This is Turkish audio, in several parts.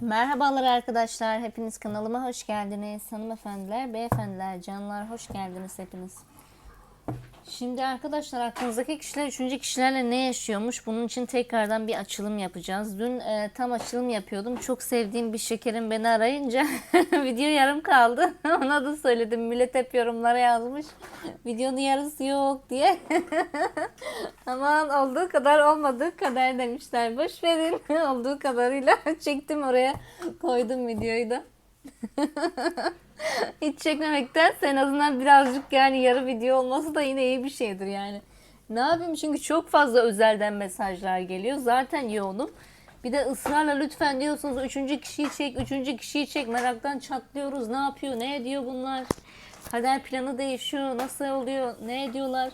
Merhabalar arkadaşlar. Hepiniz kanalıma hoş geldiniz. Hanımefendiler, beyefendiler, canlar hoş geldiniz hepiniz. Şimdi arkadaşlar aklınızdaki kişiler üçüncü kişilerle ne yaşıyormuş? Bunun için tekrardan bir açılım yapacağız. Dün e, tam açılım yapıyordum. Çok sevdiğim bir şekerim beni arayınca video yarım kaldı. Ona da söyledim. Millet hep yorumlara yazmış. Videonun yarısı yok diye. Aman olduğu kadar olmadığı kadar demişler. Boş verin. olduğu kadarıyla çektim oraya. Koydum videoyu da. Hiç çekmemekten en azından birazcık yani yarı video olması da yine iyi bir şeydir yani. Ne yapayım çünkü çok fazla özelden mesajlar geliyor. Zaten yoğunum. Bir de ısrarla lütfen diyorsunuz üçüncü kişiyi çek, üçüncü kişiyi çek. Meraktan çatlıyoruz. Ne yapıyor, ne ediyor bunlar? Kader planı değişiyor. Nasıl oluyor, ne ediyorlar?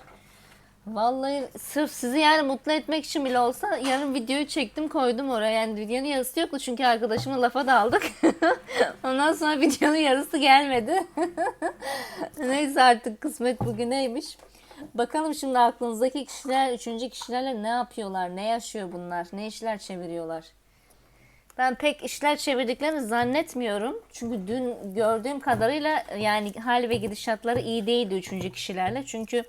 Vallahi sırf sizi yani mutlu etmek için bile olsa yarın videoyu çektim koydum oraya. Yani videonun yarısı yoktu çünkü arkadaşımla lafa daldık. Ondan sonra videonun yarısı gelmedi. Neyse artık kısmet bugüneymiş. Bakalım şimdi aklınızdaki kişiler, üçüncü kişilerle ne yapıyorlar, ne yaşıyor bunlar, ne işler çeviriyorlar. Ben pek işler çevirdiklerini zannetmiyorum. Çünkü dün gördüğüm kadarıyla yani hal ve gidişatları iyi değildi üçüncü kişilerle. Çünkü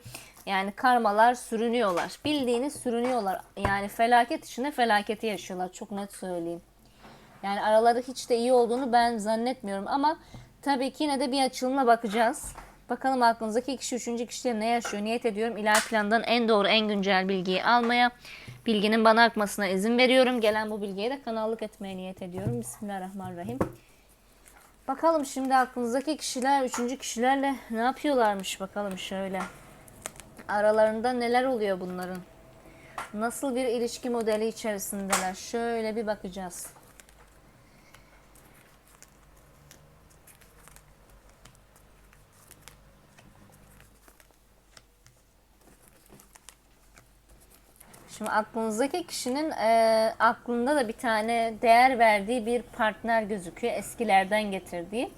yani karmalar sürünüyorlar. Bildiğiniz sürünüyorlar. Yani felaket içinde felaketi yaşıyorlar. Çok net söyleyeyim. Yani araları hiç de iyi olduğunu ben zannetmiyorum. Ama tabii ki yine de bir açılımla bakacağız. Bakalım aklınızdaki kişi üçüncü kişiler ne yaşıyor? Niyet ediyorum ilahi plandan en doğru en güncel bilgiyi almaya. Bilginin bana akmasına izin veriyorum. Gelen bu bilgiye de kanallık etmeye niyet ediyorum. Bismillahirrahmanirrahim. Bakalım şimdi aklınızdaki kişiler üçüncü kişilerle ne yapıyorlarmış bakalım şöyle. Aralarında neler oluyor bunların? Nasıl bir ilişki modeli içerisindeler? Şöyle bir bakacağız. Şimdi aklınızdaki kişinin e, aklında da bir tane değer verdiği bir partner gözüküyor. Eskilerden getirdiği.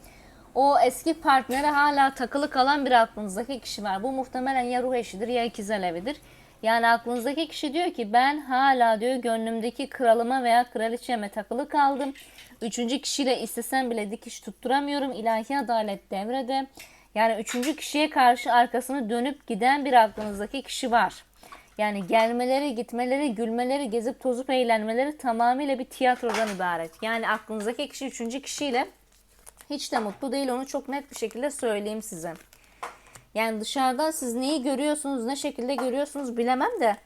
O eski partnere hala takılı kalan bir aklınızdaki kişi var. Bu muhtemelen ya ruh eşidir ya ikiz alevidir. Yani aklınızdaki kişi diyor ki ben hala diyor gönlümdeki kralıma veya kraliçeme takılı kaldım. Üçüncü kişiyle istesem bile dikiş tutturamıyorum. İlahi adalet devrede. Yani üçüncü kişiye karşı arkasını dönüp giden bir aklınızdaki kişi var. Yani gelmeleri, gitmeleri, gülmeleri, gezip tozup eğlenmeleri tamamıyla bir tiyatrodan ibaret. Yani aklınızdaki kişi üçüncü kişiyle hiç de mutlu değil onu çok net bir şekilde söyleyeyim size. Yani dışarıdan siz neyi görüyorsunuz, ne şekilde görüyorsunuz bilemem de.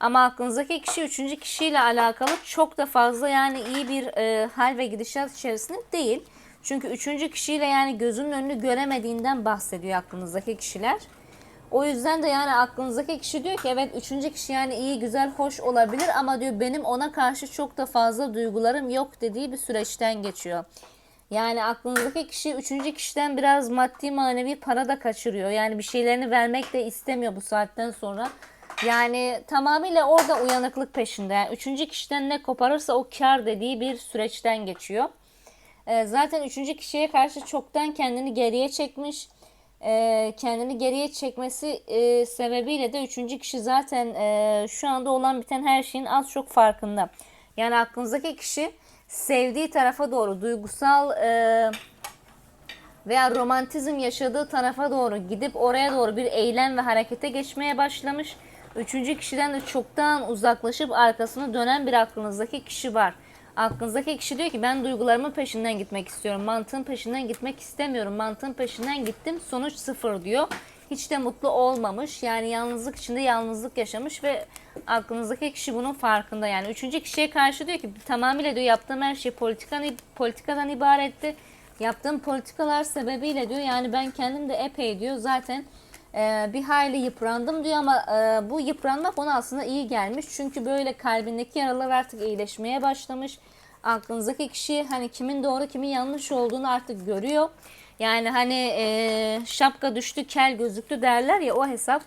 Ama aklınızdaki kişi üçüncü kişiyle alakalı çok da fazla yani iyi bir e, hal ve gidişat içerisinde değil. Çünkü üçüncü kişiyle yani gözünün önünü göremediğinden bahsediyor aklınızdaki kişiler. O yüzden de yani aklınızdaki kişi diyor ki evet üçüncü kişi yani iyi güzel hoş olabilir ama diyor benim ona karşı çok da fazla duygularım yok dediği bir süreçten geçiyor. Yani aklınızdaki kişi üçüncü kişiden biraz maddi manevi para da kaçırıyor. Yani bir şeylerini vermek de istemiyor bu saatten sonra. Yani tamamıyla orada uyanıklık peşinde. Yani üçüncü kişiden ne koparırsa o kar dediği bir süreçten geçiyor. Ee, zaten üçüncü kişiye karşı çoktan kendini geriye çekmiş. Ee, kendini geriye çekmesi e, sebebiyle de üçüncü kişi zaten e, şu anda olan biten her şeyin az çok farkında. Yani aklınızdaki kişi sevdiği tarafa doğru duygusal e, veya romantizm yaşadığı tarafa doğru gidip oraya doğru bir eylem ve harekete geçmeye başlamış. Üçüncü kişiden de çoktan uzaklaşıp arkasını dönen bir aklınızdaki kişi var. Aklınızdaki kişi diyor ki ben duygularımın peşinden gitmek istiyorum. Mantığın peşinden gitmek istemiyorum. Mantığın peşinden gittim. Sonuç sıfır diyor. Hiç de mutlu olmamış. Yani yalnızlık içinde yalnızlık yaşamış ve aklınızdaki kişi bunun farkında. Yani üçüncü kişiye karşı diyor ki tamamıyla diyor yaptığım her şey politikan, politikadan ibaretti. Yaptığım politikalar sebebiyle diyor yani ben kendim de epey diyor zaten e, bir hayli yıprandım diyor ama e, bu yıpranmak ona aslında iyi gelmiş. Çünkü böyle kalbindeki yaralar artık iyileşmeye başlamış. Aklınızdaki kişi hani kimin doğru kimin yanlış olduğunu artık görüyor. Yani hani e, şapka düştü kel gözüktü derler ya o hesap.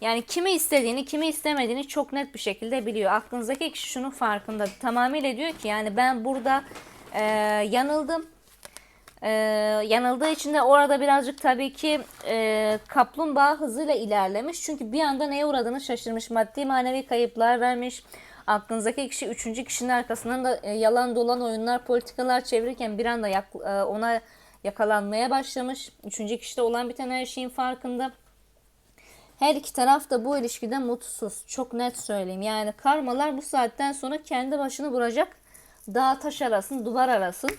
Yani kimi istediğini kimi istemediğini çok net bir şekilde biliyor. Aklınızdaki kişi şunun farkında. Tamamıyla diyor ki yani ben burada e, yanıldım. E, yanıldığı için de orada birazcık tabii ki e, kaplumbağa hızıyla ilerlemiş. Çünkü bir anda neye uğradığını şaşırmış. Maddi manevi kayıplar vermiş. Aklınızdaki kişi üçüncü kişinin arkasından da e, yalan dolan oyunlar, politikalar çevirirken bir anda e, ona yakalanmaya başlamış. Üçüncü kişide olan biten her şeyin farkında. Her iki taraf da bu ilişkide mutsuz. Çok net söyleyeyim. Yani karmalar bu saatten sonra kendi başını vuracak. Dağ taş arasın, duvar arasın.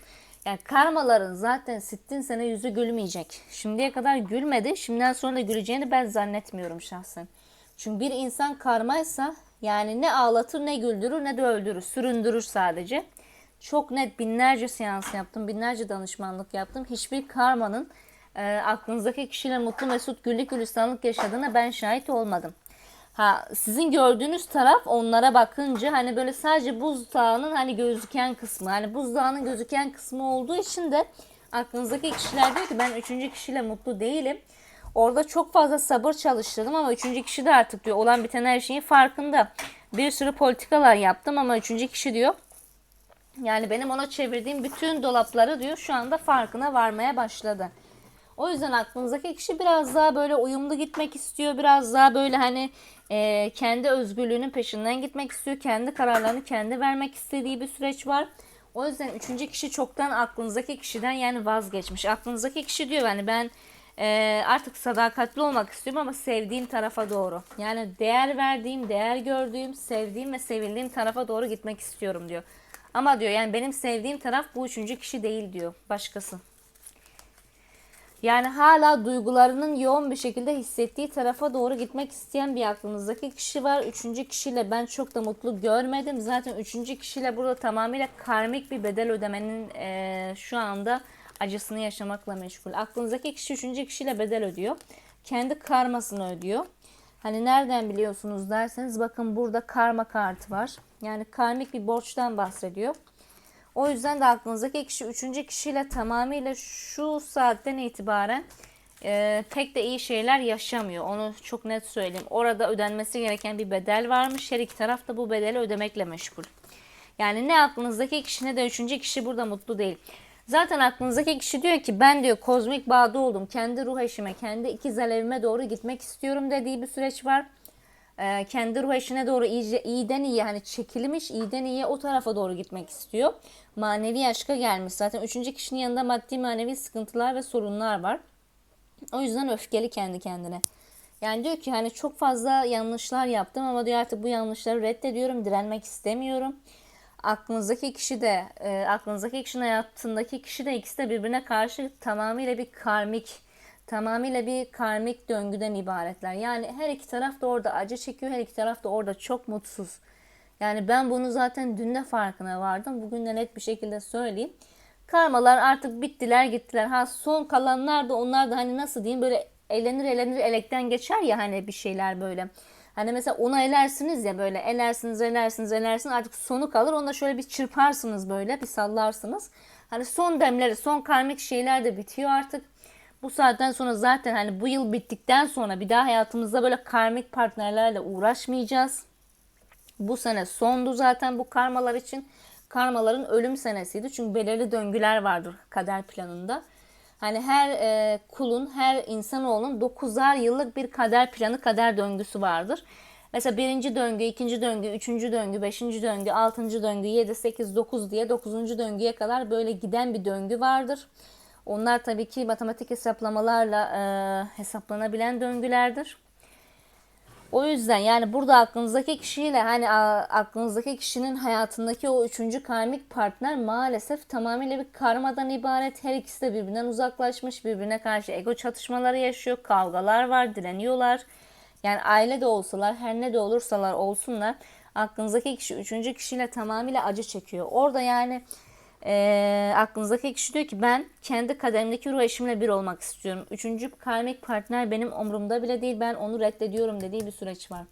Yani karmaların zaten sittin sene yüzü gülmeyecek. Şimdiye kadar gülmedi. Şimdiden sonra da güleceğini ben zannetmiyorum şahsen. Çünkü bir insan karmaysa yani ne ağlatır ne güldürür ne de öldürür. Süründürür sadece. Çok net binlerce seans yaptım. Binlerce danışmanlık yaptım. Hiçbir karmanın e, aklınızdaki kişiyle mutlu mesut güllük gülistanlık yaşadığına ben şahit olmadım. Ha sizin gördüğünüz taraf onlara bakınca hani böyle sadece buzdağının hani gözüken kısmı. Hani buzdağının gözüken kısmı olduğu için de aklınızdaki kişiler diyor ki ben üçüncü kişiyle mutlu değilim. Orada çok fazla sabır çalıştırdım ama üçüncü kişi de artık diyor olan biten her şeyin farkında. Bir sürü politikalar yaptım ama üçüncü kişi diyor yani benim ona çevirdiğim bütün dolapları diyor şu anda farkına varmaya başladı. O yüzden aklınızdaki kişi biraz daha böyle uyumlu gitmek istiyor. Biraz daha böyle hani e, kendi özgürlüğünün peşinden gitmek istiyor. Kendi kararlarını kendi vermek istediği bir süreç var. O yüzden üçüncü kişi çoktan aklınızdaki kişiden yani vazgeçmiş. Aklınızdaki kişi diyor yani ben e, artık sadakatli olmak istiyorum ama sevdiğim tarafa doğru. Yani değer verdiğim, değer gördüğüm, sevdiğim ve sevildiğim tarafa doğru gitmek istiyorum diyor. Ama diyor yani benim sevdiğim taraf bu üçüncü kişi değil diyor. Başkası. Yani hala duygularının yoğun bir şekilde hissettiği tarafa doğru gitmek isteyen bir aklınızdaki kişi var. Üçüncü kişiyle ben çok da mutlu görmedim. Zaten üçüncü kişiyle burada tamamıyla karmik bir bedel ödemenin e, şu anda acısını yaşamakla meşgul. Aklınızdaki kişi üçüncü kişiyle bedel ödüyor. Kendi karmasını ödüyor. Hani nereden biliyorsunuz derseniz bakın burada karma kartı var. Yani karmik bir borçtan bahsediyor. O yüzden de aklınızdaki kişi üçüncü kişiyle tamamıyla şu saatten itibaren e, pek de iyi şeyler yaşamıyor. Onu çok net söyleyeyim. Orada ödenmesi gereken bir bedel varmış. Her iki taraf da bu bedeli ödemekle meşgul. Yani ne aklınızdaki kişi ne de üçüncü kişi burada mutlu değil. Zaten aklınızdaki kişi diyor ki ben diyor kozmik bağda oldum. Kendi ruh eşime, kendi ikiz alevime doğru gitmek istiyorum dediği bir süreç var. Ee, kendi ruh eşine doğru iyice, iyiden iyi hani çekilmiş iyiden iyiye o tarafa doğru gitmek istiyor. Manevi aşka gelmiş. Zaten üçüncü kişinin yanında maddi manevi sıkıntılar ve sorunlar var. O yüzden öfkeli kendi kendine. Yani diyor ki hani çok fazla yanlışlar yaptım ama diyor artık bu yanlışları reddediyorum, direnmek istemiyorum. Aklınızdaki kişi de, e, aklınızdaki kişinin hayatındaki kişi de ikisi de birbirine karşı tamamıyla bir karmik, tamamıyla bir karmik döngüden ibaretler. Yani her iki taraf da orada acı çekiyor, her iki taraf da orada çok mutsuz. Yani ben bunu zaten dün de farkına vardım. Bugün de net bir şekilde söyleyeyim. Karmalar artık bittiler gittiler. Ha son kalanlar da onlar da hani nasıl diyeyim böyle elenir elenir elekten geçer ya hani bir şeyler böyle. Hani mesela onu elersiniz ya böyle elersiniz elersiniz elersiniz artık sonu kalır. Onu da şöyle bir çırparsınız böyle bir sallarsınız. Hani son demleri son karmik şeyler de bitiyor artık. Bu saatten sonra zaten hani bu yıl bittikten sonra bir daha hayatımızda böyle karmik partnerlerle uğraşmayacağız. Bu sene sondu zaten bu karmalar için. Karmaların ölüm senesiydi. Çünkü belirli döngüler vardır kader planında. Hani her e, kulun, her insanoğlunun 9'ar yıllık bir kader planı, kader döngüsü vardır. Mesela birinci döngü, ikinci döngü, üçüncü döngü, beşinci döngü, altıncı döngü, yedi, sekiz, dokuz diye dokuzuncu döngüye kadar böyle giden bir döngü vardır. Onlar tabii ki matematik hesaplamalarla e, hesaplanabilen döngülerdir. O yüzden yani burada aklınızdaki kişiyle hani aklınızdaki kişinin hayatındaki o üçüncü karmik partner maalesef tamamıyla bir karmadan ibaret. Her ikisi de birbirinden uzaklaşmış, birbirine karşı ego çatışmaları yaşıyor, kavgalar var, direniyorlar. Yani aile de olsalar, her ne de olursalar olsunlar aklınızdaki kişi üçüncü kişiyle tamamıyla acı çekiyor. Orada yani e, aklınızdaki kişi diyor ki ben kendi kaderimdeki ruh eşimle bir olmak istiyorum. Üçüncü karmik partner benim umurumda bile değil ben onu reddediyorum dediği bir süreç var.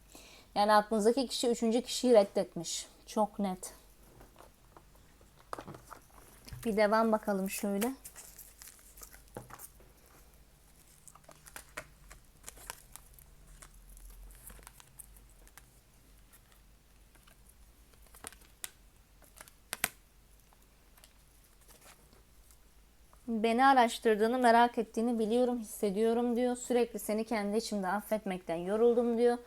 Yani aklınızdaki kişi üçüncü kişiyi reddetmiş. Çok net. Bir devam bakalım şöyle. Beni araştırdığını, merak ettiğini biliyorum, hissediyorum diyor. Sürekli seni kendi içimde affetmekten yoruldum diyor.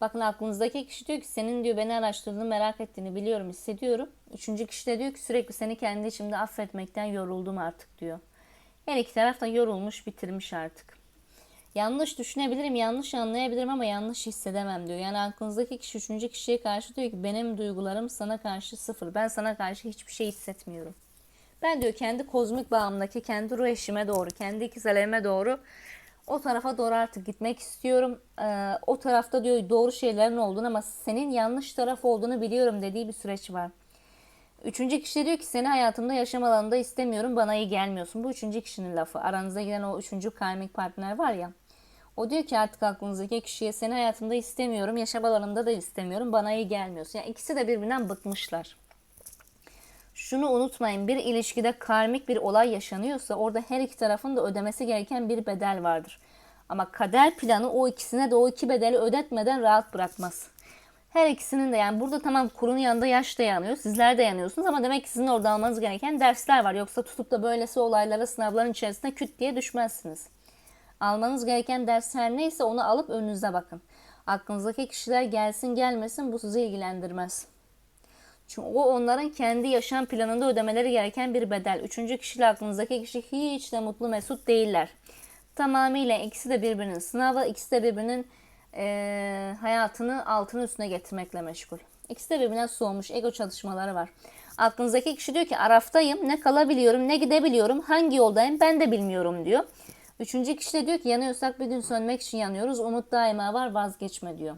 Bakın aklınızdaki kişi diyor ki senin diyor beni araştırdığını merak ettiğini biliyorum hissediyorum. Üçüncü kişi de diyor ki sürekli seni kendi içimde affetmekten yoruldum artık diyor. Her iki taraf da yorulmuş bitirmiş artık. Yanlış düşünebilirim, yanlış anlayabilirim ama yanlış hissedemem diyor. Yani aklınızdaki kişi üçüncü kişiye karşı diyor ki benim duygularım sana karşı sıfır. Ben sana karşı hiçbir şey hissetmiyorum. Ben diyor kendi kozmik bağımdaki kendi ruh eşime doğru, kendi ikizlerime doğru o tarafa doğru artık gitmek istiyorum. Ee, o tarafta diyor doğru şeylerin olduğunu ama senin yanlış taraf olduğunu biliyorum dediği bir süreç var. Üçüncü kişi diyor ki seni hayatımda yaşam alanında istemiyorum bana iyi gelmiyorsun. Bu üçüncü kişinin lafı. Aranızda giden o üçüncü karmik partner var ya. O diyor ki artık aklınızdaki kişiye seni hayatımda istemiyorum, yaşam alanımda da istemiyorum, bana iyi gelmiyorsun. Yani ikisi de birbirinden bıkmışlar. Şunu unutmayın bir ilişkide karmik bir olay yaşanıyorsa orada her iki tarafın da ödemesi gereken bir bedel vardır. Ama kader planı o ikisine de o iki bedeli ödetmeden rahat bırakmaz. Her ikisinin de yani burada tamam kurun yanında yaş da yanıyor. Sizler de yanıyorsunuz ama demek ki sizin orada almanız gereken dersler var. Yoksa tutup da böylesi olaylara sınavların içerisinde küt diye düşmezsiniz. Almanız gereken ders her neyse onu alıp önünüze bakın. Aklınızdaki kişiler gelsin gelmesin bu sizi ilgilendirmez. Çünkü o onların kendi yaşam planında ödemeleri gereken bir bedel. Üçüncü kişiyle aklınızdaki kişi hiç de mutlu mesut değiller. Tamamıyla ikisi de birbirinin sınavı, ikisi de birbirinin e, hayatını altını üstüne getirmekle meşgul. İkisi de birbirinden soğumuş ego çalışmaları var. Aklınızdaki kişi diyor ki araftayım, ne kalabiliyorum, ne gidebiliyorum, hangi yoldayım ben de bilmiyorum diyor. Üçüncü kişi de diyor ki yanıyorsak bir gün sönmek için yanıyoruz, umut daima var vazgeçme diyor.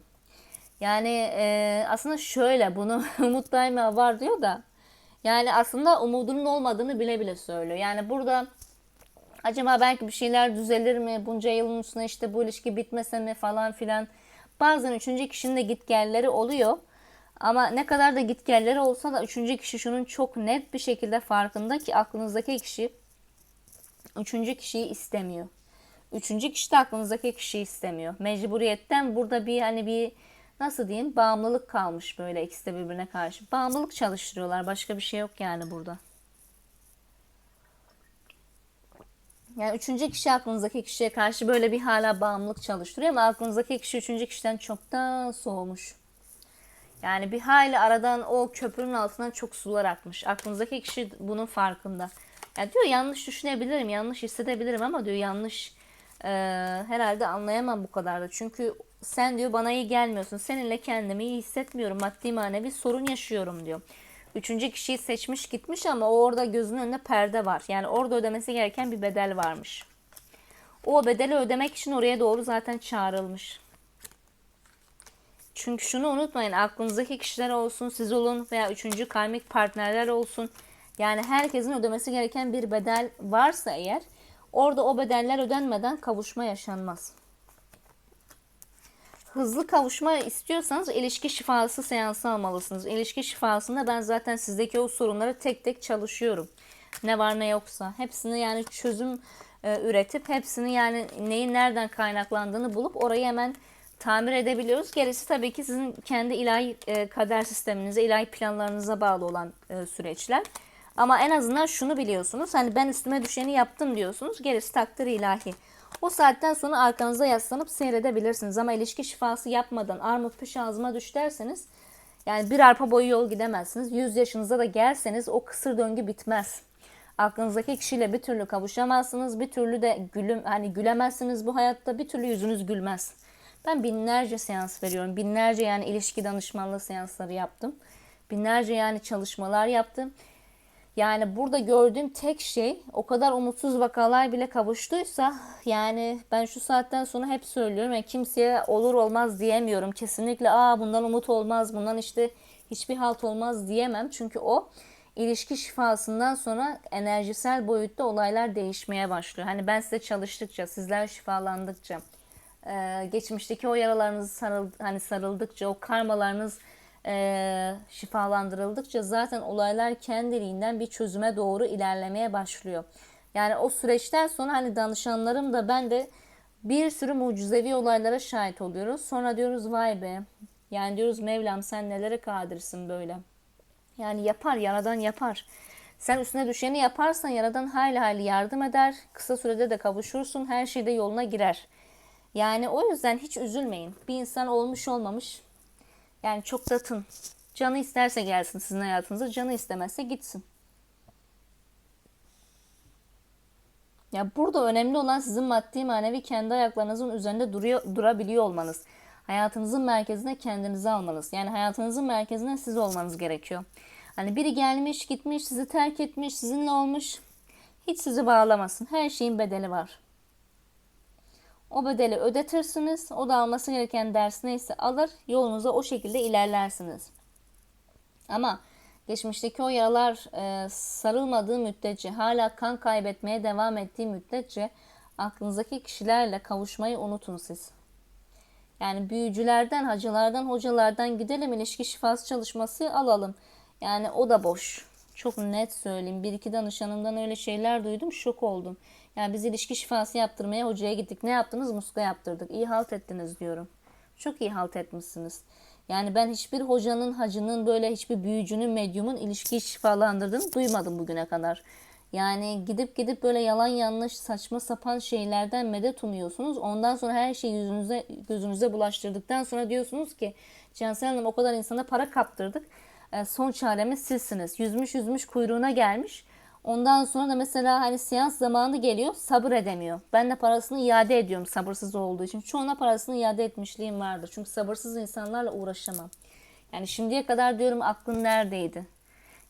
Yani e, aslında şöyle bunu umut daima var diyor da yani aslında umudunun olmadığını bile bile söylüyor. Yani burada acaba belki bir şeyler düzelir mi? Bunca yılın üstüne işte bu ilişki bitmese mi falan filan. Bazen üçüncü kişinin de gitgelleri oluyor. Ama ne kadar da gitgelleri olsa da üçüncü kişi şunun çok net bir şekilde farkında ki aklınızdaki kişi üçüncü kişiyi istemiyor. Üçüncü kişi de aklınızdaki kişiyi istemiyor. Mecburiyetten burada bir hani bir nasıl diyeyim bağımlılık kalmış böyle ikisi de birbirine karşı. Bağımlılık çalıştırıyorlar. Başka bir şey yok yani burada. Yani üçüncü kişi aklınızdaki kişiye karşı böyle bir hala bağımlılık çalıştırıyor ama aklınızdaki kişi üçüncü kişiden çoktan soğumuş. Yani bir hayli aradan o köprünün altından çok sular akmış. Aklınızdaki kişi bunun farkında. Ya diyor yanlış düşünebilirim, yanlış hissedebilirim ama diyor yanlış e, herhalde anlayamam bu kadar da. Çünkü sen diyor bana iyi gelmiyorsun. Seninle kendimi iyi hissetmiyorum. Maddi manevi sorun yaşıyorum diyor. Üçüncü kişiyi seçmiş gitmiş ama o orada gözünün önünde perde var. Yani orada ödemesi gereken bir bedel varmış. O bedeli ödemek için oraya doğru zaten çağrılmış. Çünkü şunu unutmayın aklınızdaki kişiler olsun siz olun veya üçüncü karmik partnerler olsun. Yani herkesin ödemesi gereken bir bedel varsa eğer orada o bedeller ödenmeden kavuşma yaşanmaz hızlı kavuşma istiyorsanız ilişki şifası seansı almalısınız. İlişki şifasında ben zaten sizdeki o sorunları tek tek çalışıyorum. Ne var ne yoksa. Hepsini yani çözüm e, üretip hepsini yani neyin nereden kaynaklandığını bulup orayı hemen tamir edebiliyoruz. Gerisi tabii ki sizin kendi ilahi e, kader sisteminize, ilahi planlarınıza bağlı olan e, süreçler. Ama en azından şunu biliyorsunuz. Hani ben üstüme düşeni yaptım diyorsunuz. Gerisi takdir ilahi. O saatten sonra arkanıza yaslanıp seyredebilirsiniz. Ama ilişki şifası yapmadan armut piş ağzıma düş derseniz yani bir arpa boyu yol gidemezsiniz. 100 yaşınıza da gelseniz o kısır döngü bitmez. Aklınızdaki kişiyle bir türlü kavuşamazsınız. Bir türlü de gülüm hani gülemezsiniz bu hayatta. Bir türlü yüzünüz gülmez. Ben binlerce seans veriyorum. Binlerce yani ilişki danışmanlığı seansları yaptım. Binlerce yani çalışmalar yaptım. Yani burada gördüğüm tek şey o kadar umutsuz vakalar bile kavuştuysa yani ben şu saatten sonra hep söylüyorum yani kimseye olur olmaz diyemiyorum. Kesinlikle aa bundan umut olmaz bundan işte hiçbir halt olmaz diyemem. Çünkü o ilişki şifasından sonra enerjisel boyutta olaylar değişmeye başlıyor. Hani ben size çalıştıkça sizler şifalandıkça geçmişteki o yaralarınızı sarıl, hani sarıldıkça o karmalarınız e, şifalandırıldıkça zaten olaylar kendiliğinden bir çözüme doğru ilerlemeye başlıyor. Yani o süreçten sonra hani danışanlarım da ben de bir sürü mucizevi olaylara şahit oluyoruz. Sonra diyoruz vay be. Yani diyoruz Mevlam sen nelere kadirsin böyle. Yani yapar, yaradan yapar. Sen üstüne düşeni yaparsan yaradan hayli hayli yardım eder. Kısa sürede de kavuşursun. Her şey de yoluna girer. Yani o yüzden hiç üzülmeyin. Bir insan olmuş olmamış. Yani çok da tın. Canı isterse gelsin sizin hayatınıza. Canı istemezse gitsin. Ya burada önemli olan sizin maddi manevi kendi ayaklarınızın üzerinde duruyor, durabiliyor olmanız. Hayatınızın merkezine kendinizi almanız. Yani hayatınızın merkezine siz olmanız gerekiyor. Hani biri gelmiş, gitmiş, sizi terk etmiş, sizinle olmuş. Hiç sizi bağlamasın. Her şeyin bedeli var. O bedeli ödetirsiniz. O da alması gereken ders neyse alır. Yolunuza o şekilde ilerlersiniz. Ama geçmişteki o yaralar e, sarılmadığı müddetçe, hala kan kaybetmeye devam ettiği müddetçe aklınızdaki kişilerle kavuşmayı unutun siz. Yani büyücülerden, hacılardan, hocalardan gidelim ilişki şifası çalışması alalım. Yani o da boş. Çok net söyleyeyim. Bir iki danışanımdan öyle şeyler duydum. Şok oldum. Yani biz ilişki şifası yaptırmaya hocaya gittik. Ne yaptınız? Muska yaptırdık. İyi halt ettiniz diyorum. Çok iyi halt etmişsiniz. Yani ben hiçbir hocanın, hacının, böyle hiçbir büyücünün, medyumun ilişki şifalandırdığını duymadım bugüne kadar. Yani gidip gidip böyle yalan yanlış saçma sapan şeylerden medet umuyorsunuz. Ondan sonra her şeyi yüzünüze gözünüze bulaştırdıktan sonra diyorsunuz ki Cansel Hanım o kadar insana para kaptırdık. E, son çaremiz sizsiniz. Yüzmüş yüzmüş kuyruğuna gelmiş. Ondan sonra da mesela hani seans zamanı geliyor sabır edemiyor. Ben de parasını iade ediyorum sabırsız olduğu için. Çoğuna parasını iade etmişliğim vardır. Çünkü sabırsız insanlarla uğraşamam. Yani şimdiye kadar diyorum aklın neredeydi?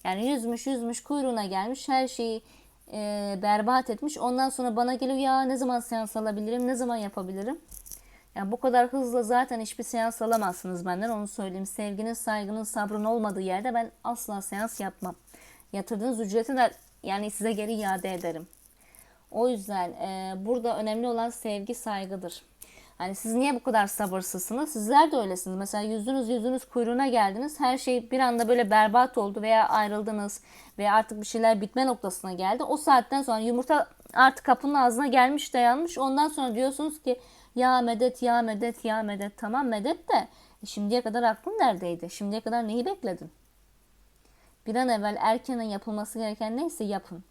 Yani yüzmüş yüzmüş kuyruğuna gelmiş her şeyi e, berbat etmiş. Ondan sonra bana geliyor ya ne zaman seans alabilirim ne zaman yapabilirim? Yani bu kadar hızla zaten hiçbir seans alamazsınız benden onu söyleyeyim. Sevginin, saygının, sabrın olmadığı yerde ben asla seans yapmam. Yatırdığınız ücreti de yani size geri iade ederim. O yüzden e, burada önemli olan sevgi, saygıdır. Hani siz niye bu kadar sabırsızsınız? Sizler de öylesiniz. Mesela yüzünüz yüzünüz kuyruğuna geldiniz. Her şey bir anda böyle berbat oldu veya ayrıldınız veya artık bir şeyler bitme noktasına geldi. O saatten sonra yumurta artık kapının ağzına gelmiş dayanmış. Ondan sonra diyorsunuz ki ya medet ya medet ya medet tamam medet de e, şimdiye kadar aklın neredeydi? Şimdiye kadar neyi bekledin? Bir an evvel erkenen yapılması gereken neyse yapın.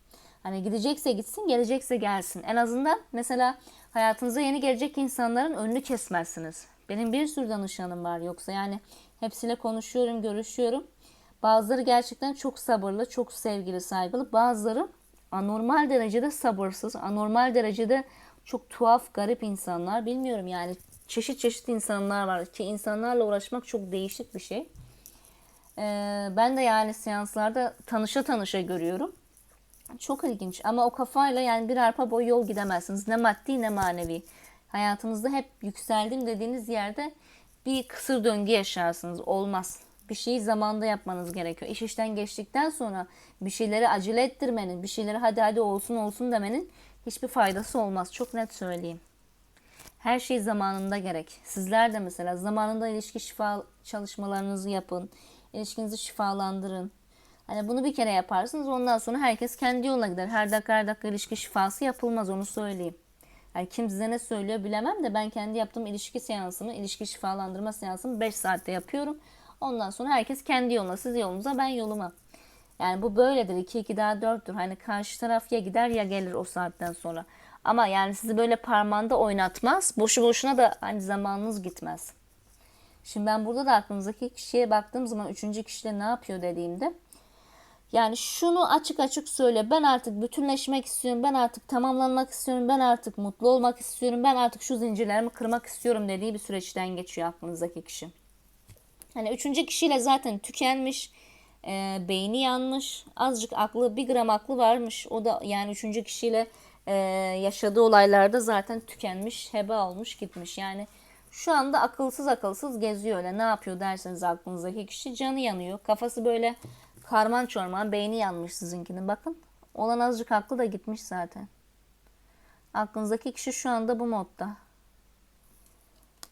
Hani gidecekse gitsin, gelecekse gelsin. En azından mesela hayatınıza yeni gelecek insanların önünü kesmezsiniz. Benim bir sürü danışanım var yoksa yani hepsiyle konuşuyorum, görüşüyorum. Bazıları gerçekten çok sabırlı, çok sevgili, saygılı. Bazıları anormal derecede sabırsız, anormal derecede çok tuhaf, garip insanlar. Bilmiyorum yani çeşit çeşit insanlar var ki insanlarla uğraşmak çok değişik bir şey. Ee, ben de yani seanslarda tanışa tanışa görüyorum. Çok ilginç ama o kafayla yani bir arpa boy yol gidemezsiniz. Ne maddi ne manevi. Hayatınızda hep yükseldim dediğiniz yerde bir kısır döngü yaşarsınız. Olmaz. Bir şeyi zamanda yapmanız gerekiyor. İş işten geçtikten sonra bir şeyleri acele ettirmenin, bir şeyleri hadi hadi olsun olsun demenin hiçbir faydası olmaz. Çok net söyleyeyim. Her şey zamanında gerek. Sizler de mesela zamanında ilişki şifa çalışmalarınızı yapın. İlişkinizi şifalandırın. Hani bunu bir kere yaparsınız ondan sonra herkes kendi yoluna gider. Her dakika her dakika ilişki şifası yapılmaz onu söyleyeyim. Yani kim size ne söylüyor bilemem de ben kendi yaptığım ilişki seansımı, ilişki şifalandırma seansımı 5 saatte yapıyorum. Ondan sonra herkes kendi yoluna, siz yolunuza, ben yoluma. Yani bu böyledir. 2 2 daha 4'tür. Hani karşı taraf ya gider ya gelir o saatten sonra. Ama yani sizi böyle parmağında oynatmaz. Boşu boşuna da hani zamanınız gitmez. Şimdi ben burada da aklınızdaki kişiye baktığım zaman üçüncü kişide ne yapıyor dediğimde yani şunu açık açık söyle. Ben artık bütünleşmek istiyorum. Ben artık tamamlanmak istiyorum. Ben artık mutlu olmak istiyorum. Ben artık şu zincirlerimi kırmak istiyorum dediği bir süreçten geçiyor aklınızdaki kişi. Hani üçüncü kişiyle zaten tükenmiş. E, beyni yanmış. Azıcık aklı, bir gram aklı varmış. O da yani üçüncü kişiyle e, yaşadığı olaylarda zaten tükenmiş, hebe olmuş gitmiş. Yani şu anda akılsız akılsız geziyor öyle. Ne yapıyor derseniz aklınızdaki kişi canı yanıyor. Kafası böyle karman çorman beyni yanmış sizinkinin bakın. Olan azıcık aklı da gitmiş zaten. Aklınızdaki kişi şu anda bu modda.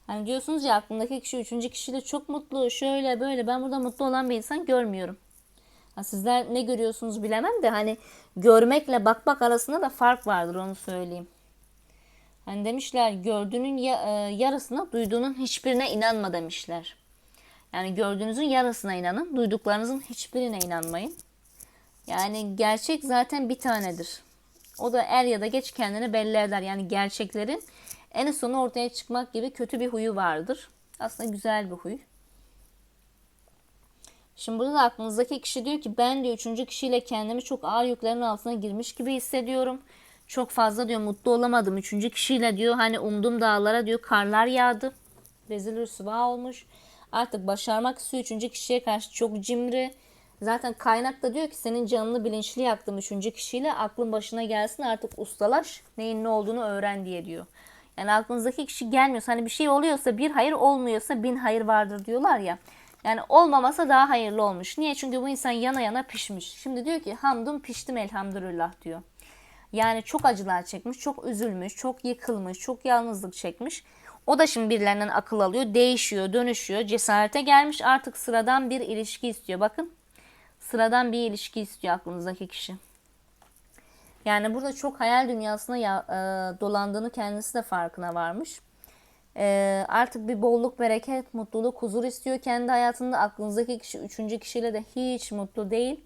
Hani diyorsunuz ya aklımdaki kişi üçüncü kişiyle çok mutlu şöyle böyle ben burada mutlu olan bir insan görmüyorum. Ha, sizler ne görüyorsunuz bilemem de hani görmekle bakmak arasında da fark vardır onu söyleyeyim. Hani demişler gördüğünün yarısına duyduğunun hiçbirine inanma demişler. Yani gördüğünüzün yarısına inanın, duyduklarınızın hiçbirine inanmayın. Yani gerçek zaten bir tanedir. O da er ya da geç kendini belli eder. Yani gerçeklerin En sonu ortaya çıkmak gibi kötü bir huyu vardır. Aslında güzel bir huy. Şimdi burada da aklınızdaki kişi diyor ki ben diyor üçüncü kişiyle kendimi çok ağır yüklerin altına girmiş gibi hissediyorum. Çok fazla diyor mutlu olamadım. Üçüncü kişiyle diyor hani umduğum dağlara diyor karlar yağdı. Rezil rüsva olmuş. Artık başarmak istiyor. Üçüncü kişiye karşı çok cimri. Zaten kaynak da diyor ki senin canını bilinçli yaktım üçüncü kişiyle aklın başına gelsin artık ustalaş neyin ne olduğunu öğren diye diyor. Yani aklınızdaki kişi gelmiyorsa hani bir şey oluyorsa bir hayır olmuyorsa bin hayır vardır diyorlar ya. Yani olmamasa daha hayırlı olmuş. Niye? Çünkü bu insan yana yana pişmiş. Şimdi diyor ki hamdum piştim elhamdülillah diyor. Yani çok acılar çekmiş, çok üzülmüş, çok yıkılmış, çok yalnızlık çekmiş. O da şimdi birilerinden akıl alıyor, değişiyor, dönüşüyor, cesarete gelmiş artık sıradan bir ilişki istiyor. Bakın sıradan bir ilişki istiyor aklınızdaki kişi. Yani burada çok hayal dünyasına ya, e, dolandığını kendisi de farkına varmış. E, artık bir bolluk, bereket, mutluluk, huzur istiyor kendi hayatında. Aklınızdaki kişi üçüncü kişiyle de hiç mutlu değil.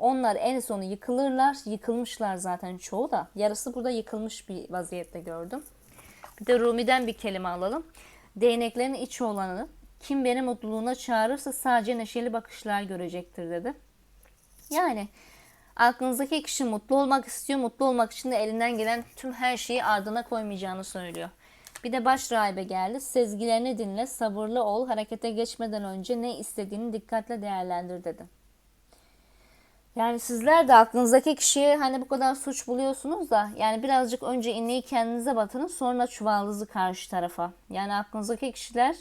Onlar en sonu yıkılırlar. Yıkılmışlar zaten çoğu da. Yarısı burada yıkılmış bir vaziyette gördüm. Bir de Rumi'den bir kelime alalım. Değneklerin içi olanı kim beni mutluluğuna çağırırsa sadece neşeli bakışlar görecektir dedi. Yani aklınızdaki kişi mutlu olmak istiyor. Mutlu olmak için de elinden gelen tüm her şeyi ardına koymayacağını söylüyor. Bir de baş rahibe geldi. Sezgilerini dinle, sabırlı ol, harekete geçmeden önce ne istediğini dikkatle değerlendir dedi. Yani sizler de aklınızdaki kişiye hani bu kadar suç buluyorsunuz da yani birazcık önce iğneyi kendinize batırın sonra çuvaldızı karşı tarafa. Yani aklınızdaki kişiler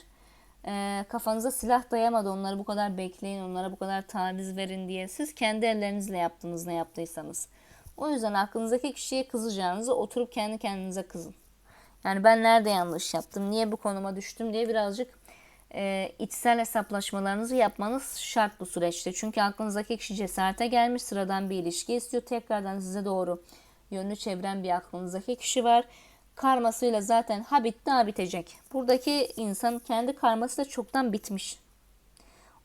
e, kafanıza silah dayamadı onları bu kadar bekleyin onlara bu kadar taviz verin diye siz kendi ellerinizle yaptınız ne yaptıysanız. O yüzden aklınızdaki kişiye kızacağınızı oturup kendi kendinize kızın. Yani ben nerede yanlış yaptım, niye bu konuma düştüm diye birazcık e, içsel hesaplaşmalarınızı yapmanız şart bu süreçte. Çünkü aklınızdaki kişi cesarete gelmiş, sıradan bir ilişki istiyor. Tekrardan size doğru yönünü çeviren bir aklınızdaki kişi var. Karmasıyla zaten ha bitti ha bitecek. Buradaki insan kendi karması da çoktan bitmiş.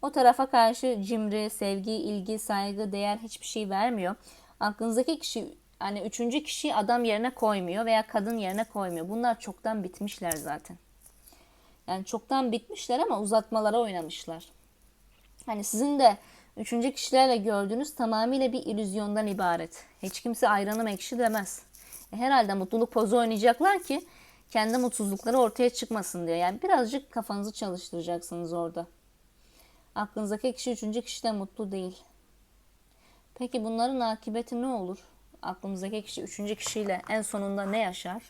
O tarafa karşı cimri, sevgi, ilgi, saygı, değer hiçbir şey vermiyor. Aklınızdaki kişi hani üçüncü kişi adam yerine koymuyor veya kadın yerine koymuyor. Bunlar çoktan bitmişler zaten. Yani çoktan bitmişler ama uzatmalara oynamışlar. Hani sizin de üçüncü kişilerle gördüğünüz tamamıyla bir illüzyondan ibaret. Hiç kimse ayranım ekşi demez. E herhalde mutluluk pozu oynayacaklar ki kendi mutsuzlukları ortaya çıkmasın diye. Yani birazcık kafanızı çalıştıracaksınız orada. Aklınızdaki kişi üçüncü kişi de mutlu değil. Peki bunların akıbeti ne olur? Aklımızdaki kişi üçüncü kişiyle en sonunda ne yaşar?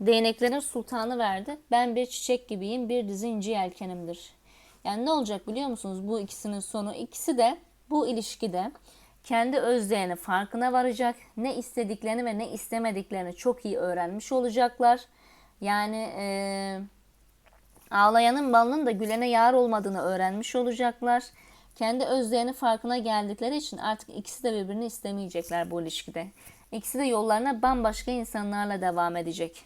Değneklerin sultanı verdi. Ben bir çiçek gibiyim, bir dizi inci yelkenimdir. Yani ne olacak biliyor musunuz bu ikisinin sonu? İkisi de bu ilişkide kendi özlerini farkına varacak. Ne istediklerini ve ne istemediklerini çok iyi öğrenmiş olacaklar. Yani e, ağlayanın balının da gülene yar olmadığını öğrenmiş olacaklar. Kendi özlerini farkına geldikleri için artık ikisi de birbirini istemeyecekler bu ilişkide. İkisi de yollarına bambaşka insanlarla devam edecek.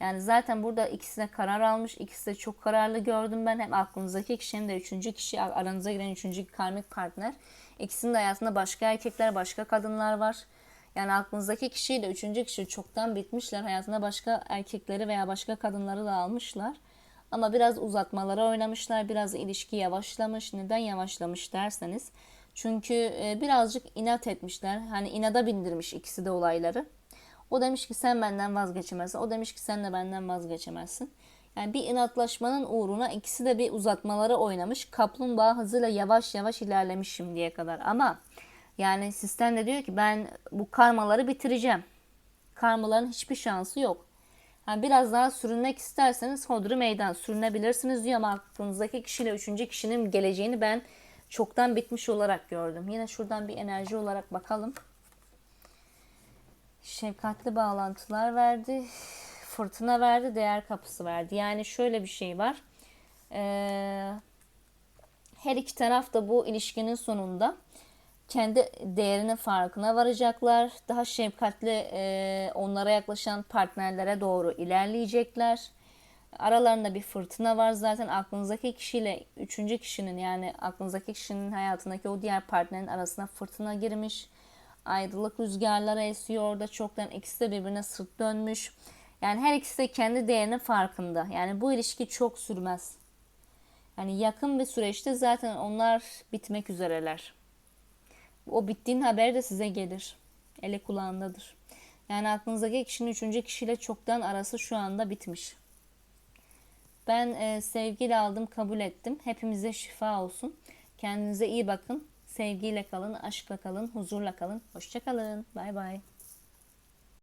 Yani zaten burada ikisi de karar almış. İkisi de çok kararlı gördüm ben. Hem aklınızdaki kişi hem de üçüncü kişi aranıza giren üçüncü karmik partner. İkisinin de hayatında başka erkekler, başka kadınlar var. Yani aklınızdaki kişiyle üçüncü kişi çoktan bitmişler. Hayatında başka erkekleri veya başka kadınları da almışlar. Ama biraz uzatmalara oynamışlar. Biraz ilişki yavaşlamış. Neden yavaşlamış derseniz. Çünkü e, birazcık inat etmişler. Hani inada bindirmiş ikisi de olayları. O demiş ki sen benden vazgeçemezsin. O demiş ki sen de benden vazgeçemezsin. Yani bir inatlaşmanın uğruna ikisi de bir uzatmaları oynamış. Kaplumbağa hızıyla yavaş yavaş ilerlemiş şimdiye kadar. Ama yani sistem de diyor ki ben bu karmaları bitireceğim. Karmaların hiçbir şansı yok. Yani biraz daha sürünmek isterseniz hodri meydan sürünebilirsiniz diyor ama aklınızdaki kişiyle üçüncü kişinin geleceğini ben çoktan bitmiş olarak gördüm. Yine şuradan bir enerji olarak bakalım şefkatli bağlantılar verdi. Fırtına verdi, değer kapısı verdi. Yani şöyle bir şey var. Ee, her iki taraf da bu ilişkinin sonunda kendi değerinin farkına varacaklar. Daha şefkatli e, onlara yaklaşan partnerlere doğru ilerleyecekler. Aralarında bir fırtına var zaten aklınızdaki kişiyle üçüncü kişinin yani aklınızdaki kişinin hayatındaki o diğer partnerin arasına fırtına girmiş ayrılık rüzgarları esiyor orada çoktan ikisi de birbirine sırt dönmüş. Yani her ikisi de kendi değerinin farkında. Yani bu ilişki çok sürmez. Yani yakın bir süreçte zaten onlar bitmek üzereler. O bittiğin haber de size gelir. Ele kulağındadır. Yani aklınızdaki kişinin üçüncü kişiyle çoktan arası şu anda bitmiş. Ben e, sevgiyle aldım, kabul ettim. Hepimize şifa olsun. Kendinize iyi bakın. Sevgiyle kalın, aşkla kalın, huzurla kalın. Hoşça kalın. Bay bay.